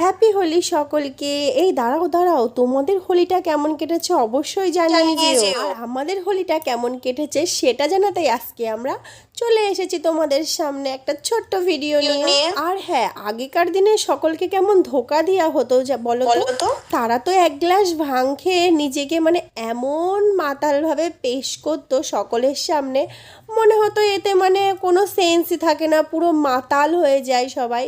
Happy Holi সকলকে। এই দাঁড়াও দাঁড়াও তোমাদের হোলিটা কেমন কেটেছে অবশ্যই জানিয়ে দিও। আর আমাদের হোলিটা কেমন কেটেছে সেটা জানাতে আজকে আমরা চলে এসেছি তোমাদের সামনে একটা ছোট্ট ভিডিও নিয়ে। আর হ্যাঁ আগেকার দিনে সকলকে কেমন ধোকা দেওয়া হতো যা বলো তো? তারা তো এক গ্লাস ভাং খেয়ে নিজেকে মানে এমন মাতালভাবে পেশ করতো সকলের সামনে। মনে হতো এতে মানে কোনো সেন্সই থাকে না পুরো মাতাল হয়ে যায় সবাই।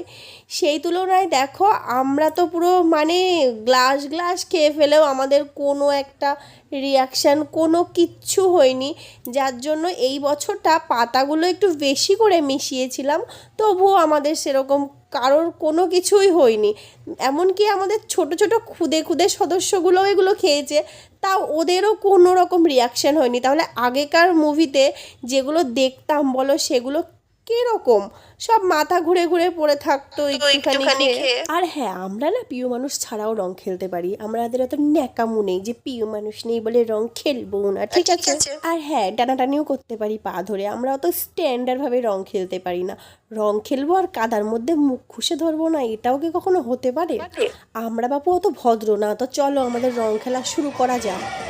সেই তুলনায় দেখো আমরা তো পুরো মানে গ্লাস গ্লাস খেয়ে ফেলেও আমাদের কোনো একটা রিয়াকশান কোনো কিচ্ছু হয়নি। যার জন্য এই বছরটা পাতাগুলো একটু বেশি করে মিশিয়েছিলাম, তবুও আমাদের সেরকম কারোর কোনো কিছুই হয়নি। এমনকি আমাদের ছোট ছোট খুদে খুদে সদস্যগুলো এগুলো খেয়েছে, তাও ওদেরও কোনো রকম রিয়াকশান হয়নি। তাহলে আগেকার মুভিতে যেগুলো দেখতাম বলো, সেগুলো কীরকম? সব মাথা ঘুরে ঘুরে পড়ে থাকতো একটুখানি খেয়ে। আর হ্যাঁ আমরা না প্রিয় মানুষ ছাড়াও রং খেলতে পারি। আমাদের এত ন্যাকামু নেই যে প্রিয় মানুষ নেই বলে রং খেলব না ঠিক আছে? আর হ্যাঁ টানাটানিও করতে পারি পা ধরে। আমরা অত স্ট্যান্ডার্ড ভাবে রং খেলতে পারি না। রং খেলব আর কাদার মধ্যে মুখ খুশে ধরবো না এটাও কি কখনো হতে পারে। আমরা বাপু অত ভদ্র না তো চলো আমাদের রং খেলা শুরু করা যাক।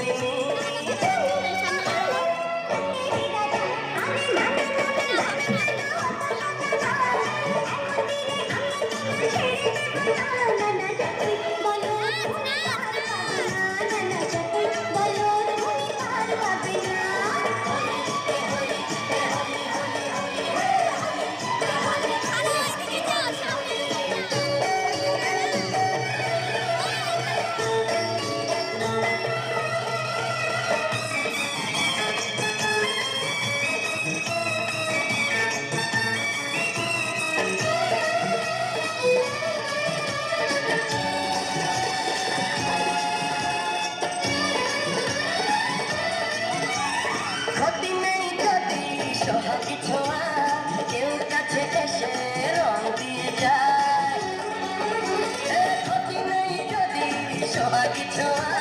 guitar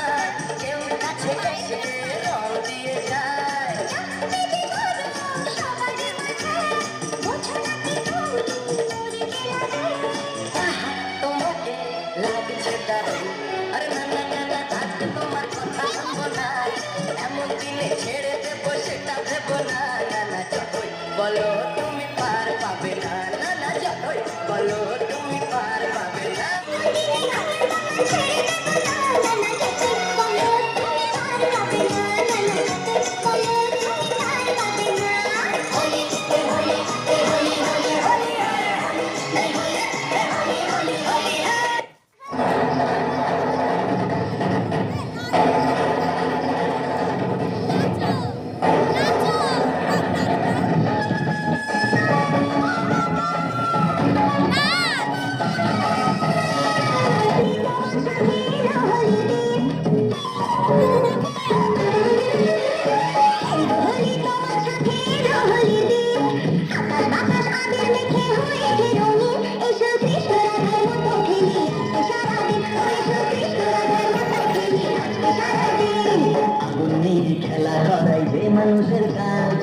মানুষের কাজ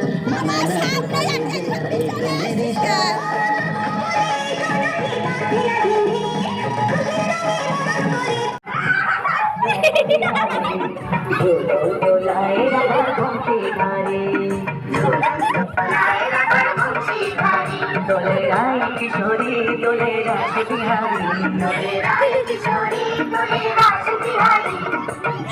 দোলে রায় কিশোরী দোলে রাজ বিহারী দোলে রায় কিশোরী দোলে রাজ বিহারী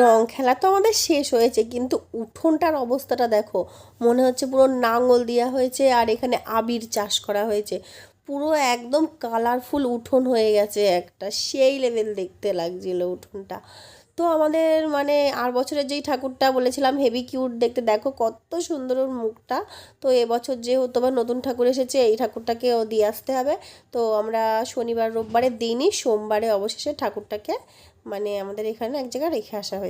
রং খেলা তো আমাদের শেষ হয়েছে, কিন্তু উঠোনটার অবস্থাটা দেখো, মনে হচ্ছে পুরো নাঙল দেওয়া হয়েছে আর এখানে আবির চাষ করা হয়েছে। পুরো একদম কালারফুল উঠোন হয়ে গেছে একটা, সেই লেভেল দেখতে লাগছিল উঠোনটা। তো আমাদের মানে আর বছরের যেই ঠাকুরটা বলেছিলাম হেভি কিউট দেখতে, দেখো কত সুন্দর ওর মুখটা। তো এবছর যেহেতু আবার নতুন ঠাকুর এসেছে, এই ঠাকুরটাকেও দিয়ে আসতে হবে। তো আমরা শনিবার, রোববারের দিনই সোমবারে অবশেষে ঠাকুরটাকে মানে আমাদের এখানে এক জায়গায় রেখে আসা হয়েছে।